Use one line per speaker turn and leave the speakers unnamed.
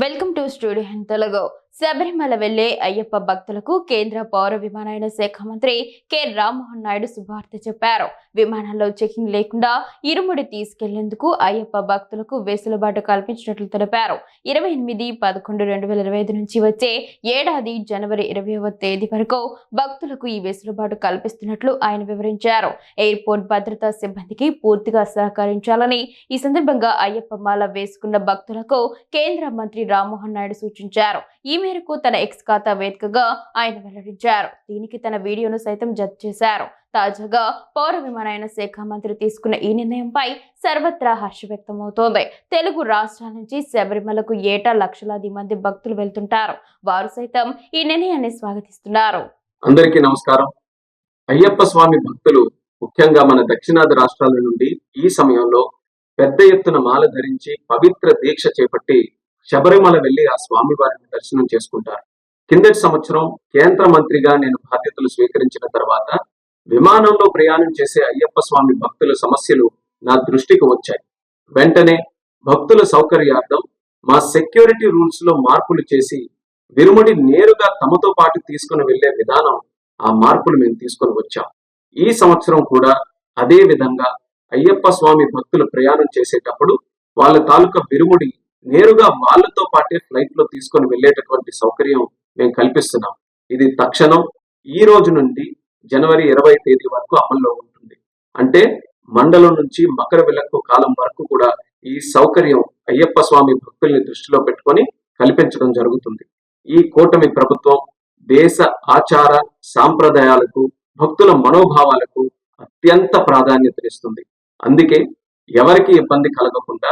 welcome to studio in Telugu Sabarimala వెళ్ళే అయ్యప్ప భక్తులకు కేంద్ర పౌర విమానయాన శాఖ మంత్రి కె. రామ్మోహన్ నాయుడు శుభార్త చెప్పారు. విమానాల్లో చెకింగ్ లేకుండా ఇరుముడి తీసుకెళ్ళేందుకు అయ్యప్ప భక్తులకు వెసులుబాటు కల్పించినట్లు తెలిపారు. ఇరవై ఎనిమిది పదకొండు రెండు వేల ఇరవై ఐదు నుంచి వచ్చే ఏడాది జనవరి ఇరవైవ తేదీ వరకు భక్తులకు ఈ వెసులుబాటు కల్పిస్తున్నట్లు ఆయన వివరించారు. ఎయిర్పోర్ట్ భద్రతా సిబ్బందికి పూర్తిగా సహకరించాలని ఈ సందర్భంగా అయ్యప్ప మాల వేసుకున్న భక్తులకు కేంద్ర మంత్రి రామ్మోహన్ నాయుడు సూచించారు. ఈ మేరకు తన ఎక్స్ ఖాతా వేదికగా ఆయన వెల్లడించారు. దీనికి తన వీడియోను సైతం జడ్జ్ చేశారు. తాజాగా పౌర విమానయాన శాఖ మంత్రి తీసుకున్న ఈ నిర్ణయంపై సర్వత్రా హర్ష వ్యక్తమవుతోంది. తెలుగు రాష్ట్రాల నుంచి శబరిమలకు ఏటా లక్షలాది మంది భక్తులు వెళ్తుంటారు. వారు సైతం ఈ నిర్ణయాన్ని స్వాగతిస్తున్నారు.
అందరికీ నమస్కారం. అయ్యప్ప స్వామి భక్తులు ముఖ్యంగా మన దక్షిణాది రాష్ట్రాల నుండి ఈ సమయంలో పెద్ద ఎత్తున మాల ధరించి పవిత్ర దీక్ష చేపట్టి శబరిమల వెళ్ళి ఆ స్వామి వారిని దర్శనం చేసుకుంటారు. కిందటి సంవత్సరం కేంద్ర మంత్రిగా నేను బాధ్యతలు స్వీకరించిన తర్వాత విమానంలో ప్రయాణం చేసే అయ్యప్ప స్వామి భక్తుల సమస్యలు నా దృష్టికి వచ్చాయి. వెంటనే భక్తుల సౌకర్యార్థం మా సెక్యూరిటీ రూల్స్లో మార్పులు చేసి విరుముడి నేరుగా తమతో పాటు తీసుకుని వెళ్ళే విధానం ఆ మార్పులు మేము తీసుకొని వచ్చాం. ఈ సంవత్సరం కూడా అదే విధంగా అయ్యప్ప స్వామి భక్తులు ప్రయాణం చేసేటప్పుడు వాళ్ళ తాలూకా విరుముడి నేరుగా వాళ్ళతో పాటే ఫ్లైట్లో తీసుకొని వెళ్ళేటటువంటి సౌకర్యం మేము కల్పిస్తున్నాం. ఇది తక్షణం ఈ రోజు నుండి జనవరి ఇరవై తేదీ వరకు అమల్లో ఉంటుంది. అంటే మండలం నుంచి మకర విలక్కు కాలం వరకు కూడా ఈ సౌకర్యం అయ్యప్ప స్వామి భక్తుల్ని దృష్టిలో పెట్టుకొని కల్పించడం జరుగుతుంది. ఈ కూటమి ప్రభుత్వం దేశ ఆచార సాంప్రదాయాలకు భక్తుల మనోభావాలకు అత్యంత ప్రాధాన్యతనిస్తుంది. అందుకే ఎవరికి ఇబ్బంది కలగకుండా